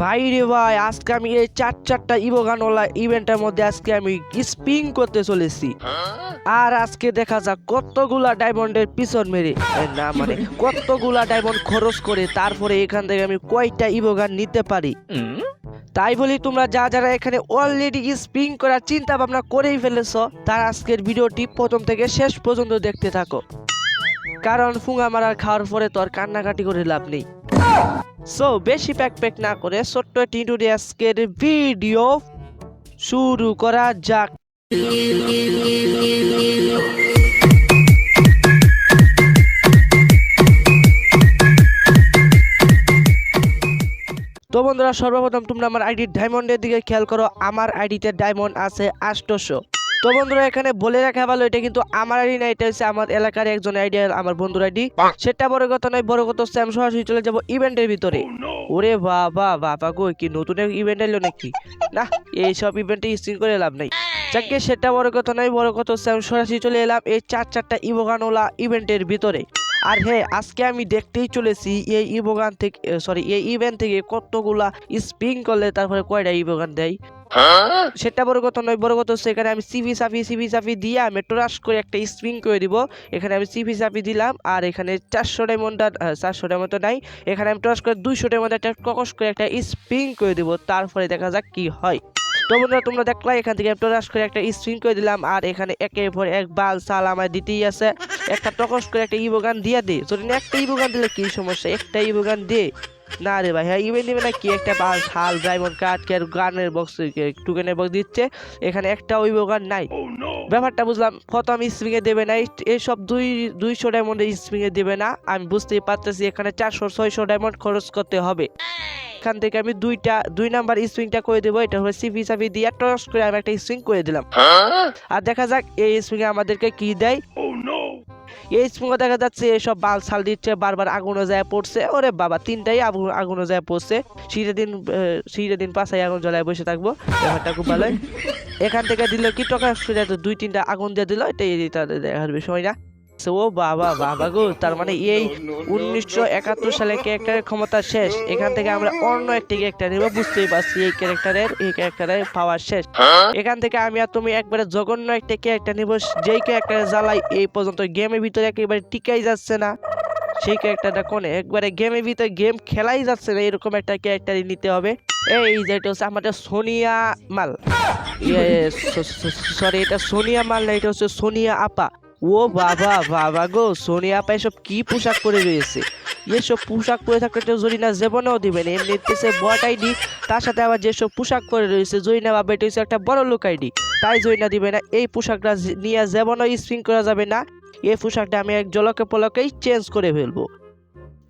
ভাই রে ভাই, আজকে আমি এই চার চারটা ইবোগানওয়ালা ইভেন্টের মধ্যে আজকে আমি স্পিং করতে চলেছি। আর আজকে দেখা যাক কতগুলা ডায়মন্ডের পিছন মেরে। না মানে কতগুলা ডায়মন্ড খরচ করে তারপরে এখান থেকে আমি কয়টা ইবোগান নিতে পারি। তাই বলি তোমরা যা যারা এখানে অলরেডি স্পিং করার চিন্তা ভাবনা করেই ফেলেছো, তার আজকের ভিডিওটি প্রথম থেকে শেষ পর্যন্ত দেখতে থাকো। কারণ ফুঙ্গা মারার খাওয়ার পরে তো আর কান্নাকাটি করে লাভ নেই। সো বেশি প্যাক প্যাক না করে ছোট্ট টিটুরি আজকের ভিডিও শুরু করা যাক। তো বন্ধুরা, সর্বপ্রথম তোমরা আমার আইডি ডায়মন্ডের দিকে খেয়াল করো। আমার আইডিতে ডায়মন্ড আছে আষ্টশো তো বন্ধুরা এখানে বলে রাখা ভালো এটা কিন্তু আমার আইডি না এটা হচ্ছে আমার এলাকার একজন আইডি আমার বন্ধুর আইডি। সেটা বড় কথা নয় বড় কথা হচ্ছে আমি সরাসরি চলে যাব ইভেন্টের ভিতরে। ওরে বাবা বাবা গো কি নতুন ইভেন্ট এলো নাকি? না এইসব ইভেন্টে স্ক্রিন করে লাভ নাই। যাকে সেটা বড় কথা নয় বড় কথা হচ্ছে আমি সরাসরি চলে এলাম এই চার চারটা ইবোগানোলা ইভেন্টের ভিতরে। আর হ্যাঁ আজকে আমি দেখতেই চলেছি এই ইবোগান থেকে সরি এই ইভেন্ট থেকে কতগুলা স্পিং করলে তারপরে কয়টা ইবোগান দেয়? সেটা বড় কথা নয়, বড় কথা হচ্ছে এখানে আমি সিভি সাফি সিভি সাফি দিয়ে আমি টরাস করে একটা স্প্রিং করে দিব। এখানে আমি সিভি সাফি দিলাম আর এখানে চারশো ডায়মন্ডটা চারশো ডায়মন্ড নাই। এখানে আমি টরাস করে দুইশো ডায়মন্ড একটা ককস করে একটা স্প্রিং করে দিব, তারপরে দেখা যাক কি হয়। তো বন্ধুরা, তোমরা দেখলা, এখান থেকে টরাস করে একটা স্প্রিং করে দিলাম আর এখানে একের পর এক বাল সাল আমায় দিতেই আছে। একটা টকস করে একটা ইবোগান দিয়ে দে। যদি একটা ইবোগান দিলে কি সমস্যা? একটা ইবোগান দে। না রে ভাই হ্যাঁ ইভেন দিবে না কি একটা বাল শাল ডায়মন্ড কাট কে গানের বক্স টুকেনের বক্স দিচ্ছে এখানে একটা ওই গান নাই। ব্যাপারটা বুঝলাম প্রথম স্প্রিং এ দেবে না এই- এইসব দুই দুইশো ডায়মন্ডের স্প্রিং এ দেবে না আমি বুঝতেই পারতেছি এখানে চারশো ছয়শো ডায়মন্ড খরচ করতে হবে। এখান থেকে আমি দুইটা দুই নাম্বার স্প্রিংটা করে দেবো এটা হলো সিপি সাপি দিয়ে টস করে আমি একটা স্প্রিং করে দিলাম। আর দেখা যাক এই স্প্রিং আমাদেরকে কি দেয়। এই সময় দেখা যাচ্ছে এসব বাল ছাল দিচ্ছে, বারবার আগুনে যায় পড়ছে। ওরে বাবা, তিনটাই আগুন আগুনে যায় পড়ছে। শীতের দিন শীতের দিন পাশায় আগুন জ্বলায় বসে থাকব। ব্যাপারটা খুব ভালো। এখান থেকে দিল কি টাকা দুই তিনটা আগুন দিয়ে দিল, এটাই এটা দেখার বিষয় না। ও বাবা বাবা গো তার মানে এই উনিশশো একাত্তর সালে ক্যারেক্টারের ক্ষমতা শেষ। এখান থেকে আমরা অন্য একটি ক্যারেক্টার নেব বুঝতেই পারছি এই ক্যারেক্টারের এই ক্যারেক্টারের পাওয়ার শেষ। এখান থেকে আমি আর তুমি একবারে জঘন্য একটা ক্যারেক্টার নিব যেই ক্যারেক্টারে জ্বালাই এই পর্যন্ত গেমের ভিতরে একেবারে টিকাই যাচ্ছে না। সেই ক্যারেক্টারটা কোনে? একবারে গেমের ভিতরে গেম খেলাই যাচ্ছে না এরকম একটা ক্যারেক্টারই নিতে হবে। এই যেটা হচ্ছে আমাদের সোনিয়া মাল। সরি এটা সোনিয়া মাল না এটা হচ্ছে সোনিয়া আপা। ও বাবা বাবা গো, সোনিয়া আপা এসব কি পোশাক পরে রয়েছে? এসব পোশাক পরে থাকলে তো জরিনা জীবনেও দিবেন এমনিতে সে বট আইডি তার সাথে আবার যেসব পোশাক পরে রয়েছে, জরিনা বাবা, এটা হচ্ছে একটা বড় লোক আইডি তাই জরিনা দিবে না, এই পোশাকটা নিয়ে জীবনও স্প্রিং করা যাবে না। এই পোশাকটা আমি এক জলকে পলকেই চেঞ্জ করে ফেলব।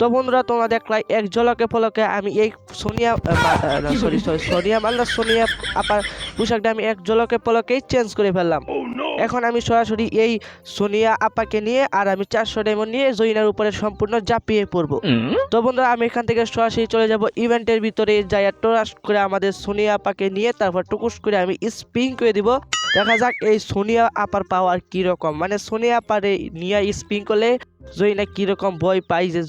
তো বন্ধুরা তোমরা দেখলাই এক জলকে পলকে আমি এই সোনিয়া সরি সরি সোনিয়া মাল্লা সোনিয়া আপার পোশাকটা আমি এক জলকে পলকেই চেঞ্জ করে ফেললাম। এখন আমি সরাসরি এই সোনিয়া আপাকে নিয়ে আর আমি চারশো ডায়মন্ড নিয়ে জৈনার উপরে সম্পূর্ণ জাপিয়ে পড়ব। তো বন্ধুরা আমি এখান থেকে সরাসরি চলে যাব ইভেন্টের ভিতরে যাই টোরাস করে আমাদের সোনিয়া আপাকে নিয়ে তারপর টুকুস করে আমি স্পিং করে দিব। দেখা যাক এই সোনিয়া আপার পাওয়ার কি রকম মানে সোনিয়া আপারে নিয়ে স্পিং করলে জয়না কীরকম ভয় পাই যে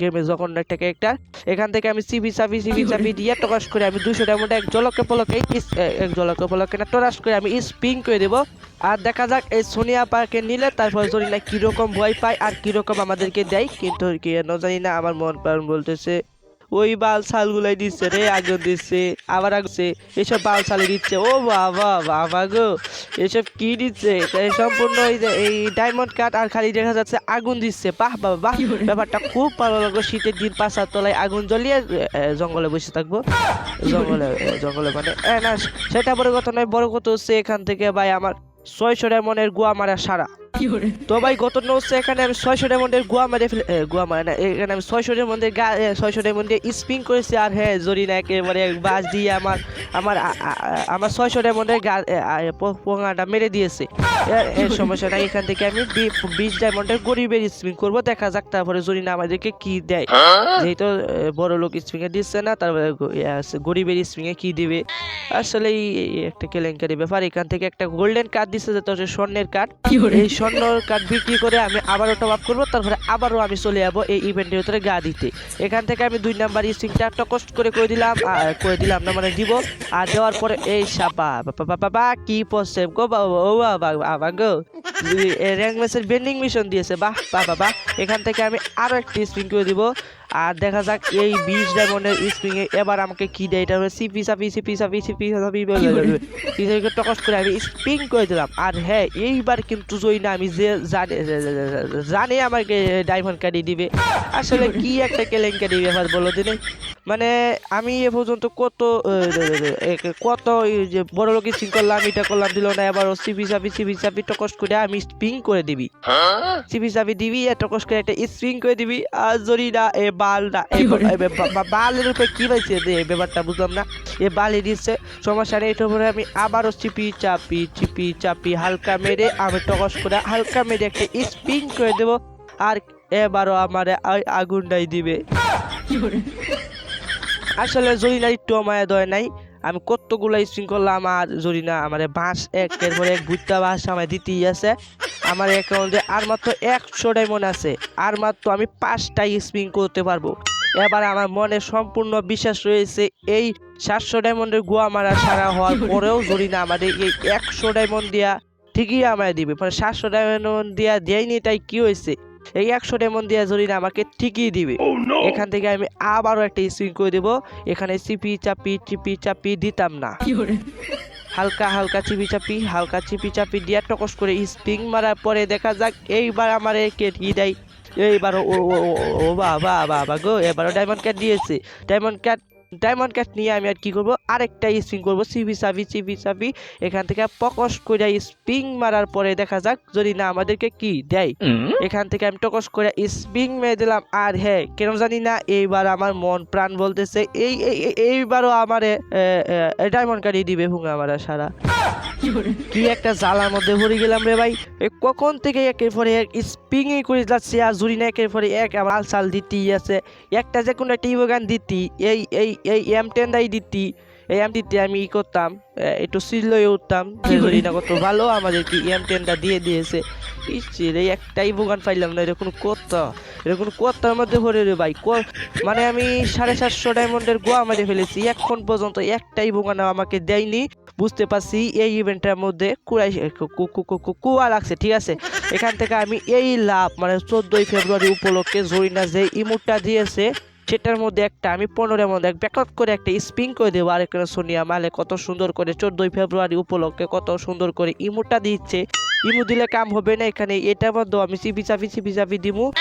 গেমে যখন একটা ক্যারেক্টার এখান থেকে আমি সিবি সাবি সিবি সাবি দিয়ে টকাশ করে আমি দুশো ডায়মন্ড এক জলকে পলকে এক জলকে পলকে না টরাস করে আমি স্পিন করে দেবো। আর দেখা যাক এই সোনিয়া পার্কে নিলে তারপর জরিনা কীরকম ভয় পায় আর কীরকম আমাদেরকে দেয় কিন্তু কি না জানি না আমার মন প্রাণ বলতেছে। ওই বাল ছালগুলাই দিচ্ছে রে আগুন দিচ্ছে আবার আগছে এসব বাল ছালে দিচ্ছে। ও বাবা বাবা গো এসব কি দিচ্ছে? সম্পূর্ণ এই যে এই ডায়মন্ড কাট আর খালি দেখা যাচ্ছে আগুন দিচ্ছে। বাহ বাবা বাহ ব্যাপারটা খুব ভালো লাগল। শীতের দিন পাশার তলায় আগুন জ্বলিয়ে জঙ্গলে বসে থাকব। জঙ্গলে জঙ্গলে মানে না সেটা বড় কথা নয় বড় কথা হচ্ছে এখান থেকে ভাই আমার ছয়শো ডায়মন্ডের গুয়া মারা সারা। তো ভাই গত হচ্ছে এখানে আমি ছয়শো ডায়মন্ডের গুয়া মারে ফেলে গুয়া মারে না এখানে আমি ছয়শো ডায়মন্ডের গা ছয়শো ডায়মন্ডের স্পিং করেছি আর হ্যাঁ জরিনা একেবারে বাস দিয়ে আমার আমার আমার ছয়শো ডায়মন্ডের গা পোঙাটা মেরে দিয়েছে। এর সমস্যা নাই এখান থেকে আমি বিশ ডায়মন্ডের গরিবের স্পিন করব দেখা যাক তারপরে জরিনা আমাদেরকে কি দেয়। যেহেতু আহ, বড় লোক স্প্রিং এ দিচ্ছে না তারপরে গরিবের স্প্রিং এ কি দিবে? আসলে এই একটা কেলেঙ্কারি ব্যাপার। এখান থেকে একটা গোল্ডেন কার্ড দিচ্ছে যেটা হচ্ছে স্বর্ণের কার্ড এই স্বর্ণের কার্ড বিক্রি করে আমি আবারও টপ আপ করব তারপরে আবারও আমি চলে যাব এই ইভেন্টের ভিতরে গা দিতে এখান থেকে আমি দুই নাম্বার স্প্রিংটা টকস্ট করে করে দিলাম আর করে দিলাম না মানে দিব আর দেওয়ার পরে এই সাপা বাবা বাবা কি পড়ছে গো বাবা ও বাবা বাবা গো র্যাঙ্ক ম্যাচের বেন্ডিং মিশন দিয়েছে বাহ বাবা বাহ এখান থেকে আমি আরও একটি স্প্রিং করে দিব আর দেখা যাক এই বিশ ডায়মন্ডের স্প্রিং এ এবার আমাকে কি দেয় এটা হলো সিপি সাপি সিপি সাপি সিপি সাপি টকস করে আমি স্প্রিং করে দিলাম। আর হ্যাঁ এইবার কিন্তু জয় না আমি যে জানে জানে আমাকে ডায়মন্ড কাটি দিবে। আসলে কি একটা কেলেঙ্কারি ব্যাপার বলো দিনে? মানে আমি এ পর্যন্ত কত কত যে বড় লোক স্পিং করলাম এটা করলাম দিল না এবার সিপি সাপি সিপি সাপি টকস করে আমি স্প্রিং করে দিবি। সিপি সাপি দিবি এ টকস করে একটা স্প্রিং করে দিবি আর জরি না এ বাল না বালের উপরে কি রে ব্যাপারটা বুঝলাম না। এ বালি দিচ্ছে সমস্যা নেই এটার উপরে আমি আবারও চিপি চাপি চিপি চাপি হালকা মেরে আমি টকস করে হালকা মেরে একটা স্প্রিং করে দেবো আর এবারও আমার আগুনটাই দিবে। আসলে জরিনা একটু আমায় দয় নাই। আমি কতগুলো স্প্রিং করলাম আর জরিনা আমার বাঁশ একের পরে এক ভুট্টা বাঁশ আমার দিতেই আছে। আমার অ্যাকাউন্টে আর মাত্র একশো ডায়মন্ড আছে, আর মাত্র আমি পাঁচটাই স্প্রিং করতে পারব। এবার আমার মনে সম্পূর্ণ বিশ্বাস রয়েছে, এই সাতশো ডায়মন্ডের গুয়া মারা সারা হওয়ার পরেও জরিনা আমাদের এই একশো ডায়মন্ড দিয়া ঠিকই আমায় দিবে। মানে সাতশো ডায়মন্ড দিয়া দেয়নি, তাই কি হয়েছে? এই একশো ডায়মন্ড দিয়া জরিনা আমাকে ঠিকই দিবে এখান থেকে আমি আবারও একটা স্প্রিং করে দেবো এখানে চিপি চাপি চিপি চাপি দিতাম না হালকা হালকা চিপি চাপি হালকা চিপি চাপি দিয়ে টকস করে স্প্রিং মারার পরে দেখা যাক এইবার আমার কে কি দেয় এইবার ও ও বাবা বাবা গো এবারও ডায়মন্ড ক্যাট দিয়েছে ডায়মন্ড ক্যাট ডায়মন্ড ক্যাট নিয়ে আমি আর কি করব? আরেকটা স্প্রিং করব। চিপি চাপি চিপি চাপি এখান থেকে পকস করে স্প্রিং মারার পরে দেখা যাক যদি না আমাদেরকে কি দেয়। এখান থেকে আমি টকস করে স্প্রিং মেরে দিলাম। আর হ্যাঁ কেন জানি না এইবার আমার মন প্রাণ বলতেছে এই এই- এই- এইবারও আমারে ডায়মন্ড কাটিয়ে দিবে হুঙ্গা আমার সারা। কি একটা জ্বালার মধ্যে ভরে গেলাম রে ভাই। কখন থেকে একের পরে এক স্প্রিংই করে যাচ্ছে আর জুরি না একের পরে এক আমার সাল দিতেই আছে। একটা যে কোনো একটা ইভোগান দিতি এই এই এই এম টেন দাই দিতি এই এম দিতে আমি ই করতাম একটু সিলয়ে উঠতাম যে জুরি না কত ভালো আমাদেরকে এম টেনটা দিয়ে দিয়েছে। ইসির এই একটা ইভোগান পাইলাম না কথা এটা কোনো কথার মধ্যে ভরে রে ভাই, ক- মানে আমি সাড়ে সাতশো ডায়মন্ডের গোয়া মেরে ফেলেছি, এখন পর্যন্ত একটাই বোগানা আমাকে দেয়নি, বুঝতে পারছি এই ইভেন্টের মধ্যে কুড়াই কু- কু- কু- কু- কু- কুয়া লাগছে, ঠিক আছে? এখান থেকে আমি এই লাভ মানে চোদ্দই ফেব্রুয়ারি উপলক্ষে জরিনা যে ইমুটটা দিয়েছে সেটার মধ্যে একটা, আমি পনেরোর মধ্যে ব্যাকআপ করে একটা স্পিং করে দেবো আর এখানে সোনিয়া মালে। কত সুন্দর করে চোদ্দই ফেব্রুয়ারি উপলক্ষে কত সুন্দর করে ইমুটটা দিচ্ছে। ইমু দিলে কাম হবে না এখানে এটার মধ্যে আমি চিপি চাপি চিপি চাপি ও-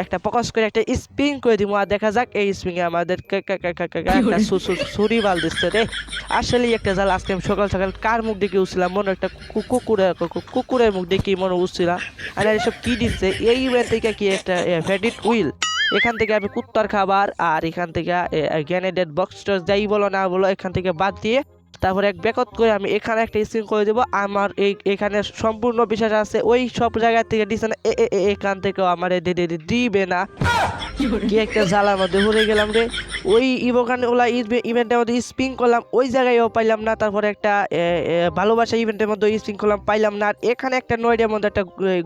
একটা প্রকাশ করে একটা স্পিং করে দিব আর দেখা যাক এই স্পিং এ আমাদের কা- কা- কা- কা- কা- কা- একটা সু- সু- ছুরি বাল দিচ্ছে রে। আসলেই একটা জাল আজকে আমি সকাল সকাল কার মুখ দেখে উঠছিলাম? মনে একটা কুকুরের কুকুরের মুখ দেখে মনে উঠছিলাম। আর এসব কি দিচ্ছে? এই থেকে কি একটা ফেডিট উইল এখান থেকে আমি কুত্তার খাবার আর এখান থেকে গ্যানেডেড বক্স টক্স যাই বলো না বলো, এখান থেকে বাদ দিয়ে তারপরে এক ব্যাকত করে আমি এখানে একটা স্ক্রিন করে দেবো। আমার এই, এখানে সম্পূর্ণ বিশ্বাস আছে, ওই সব জায়গা থেকে দিচ্ছে না এখান থেকেও আমার দিবে না। কি একটা জ্বালার মধ্যে ভরে গেলাম রে। ওই ইভোখানে ওলা ইভেন্টের মধ্যে স্পিং করলাম, ওই জায়গায়ও পাইলাম না। তারপরে একটা ভালোবাসা ইভেন্টের মধ্যে স্পিং করলাম, পাইলাম না। আর এখানে একটা নয়ডের মধ্যে একটা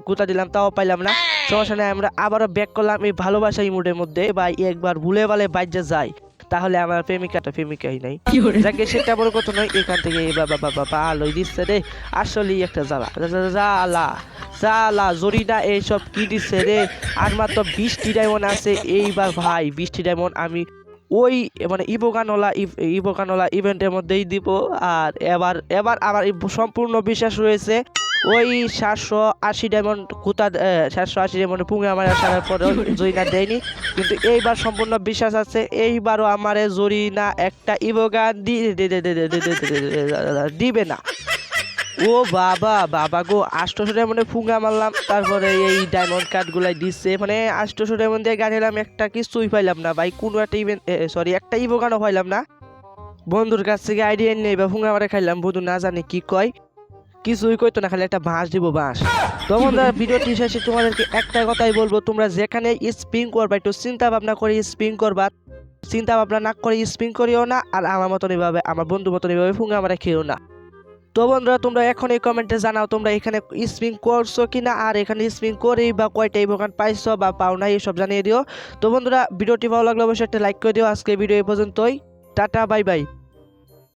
গুতা দিলাম, তাও পাইলাম না। সমস্যা নেই আমরা আবারও ব্যাক করলাম এই ভালোবাসা ইমোটের মধ্যে। বা একবার ভুলে বালে বাইরে যাই। তাহলে আমার প্রেমিকাটা প্রেমিকাই নাই। যাকে সেটা বড় কথা নয় এখান থেকে বাবা বাবা ভালোই দিচ্ছে রে। আসলেই একটা জ্বালা। জ্বালা জ্বালা জরিনা এইসব কি দিচ্ছে রে? আর মাত্র বৃষ্টি ডায়মন্ড আছে। এইবার ভাই বৃষ্টি ডায়মন্ড আমি ওই মানে ইবোগানওয়ালা ইবোগানওয়ালা ইভেন্টের মধ্যেই দিব। আর এবার এবার আমার সম্পূর্ণ বিশ্বাস রয়েছে। ওই সাতশো আশি ডায়মন্ড কুতা সাতশো আশি ডায়মন্ড পুঙে আমার সারার পরেও জরিনা দেয়নি কিন্তু এইবার সম্পূর্ণ বিশ্বাস আছে এইবারও আমার জরিনা একটা ইবোগান দিবে না ও বাবা বাবা গো আষ্টশো ডায়মন্ডে ফুঙ্গা মারলাম তারপরে এই ডায়মন্ড কার্ডগুলাই দিচ্ছে মানে আষ্টশো ডায়মন্ড দিয়ে গাড়িলাম একটা কিছুই পাইলাম না ভাই কোনো একটা ইভেন্ট সরি একটা ইভোগানও পাইলাম না বন্ধুর কাছ থেকে আইডিয়া নেই বা ফুঙ্গা মারে খাইলাম বন্ধু না জানে কি কয় কিছুই কইতো না, খালি একটা বাঁশ দিব, বাঁশ। তো বন্ধুরা ভিডিওটি শেষে তোমাদেরকে একটা কথাই বলব, তোমরা যেখানে স্পিং করবা, একটু চিন্তা ভাবনা করে স্পিং করবা। চিন্তা ভাবনা না করে স্পিং করিও না, আর আমার মতন এভাবে, আমার বন্ধু মতন এভাবে ফুঙ্গা মারা খেও না। তো বন্ধুরা, তোমরা এখন এই কমেন্টে জানাও, তোমরা এখানে স্পিং করছ কিনা, আর এখানে স্পিং করেই বা কয়টা ইভোকান পাইছো বা পাও নাই, এসব জানিয়ে দিও। তো বন্ধুরা, ভিডিওটি ভালো লাগলে অবশ্যই একটা লাইক করে দিও। আজকে ভিডিও এই পর্যন্তই। Tata, bye bye.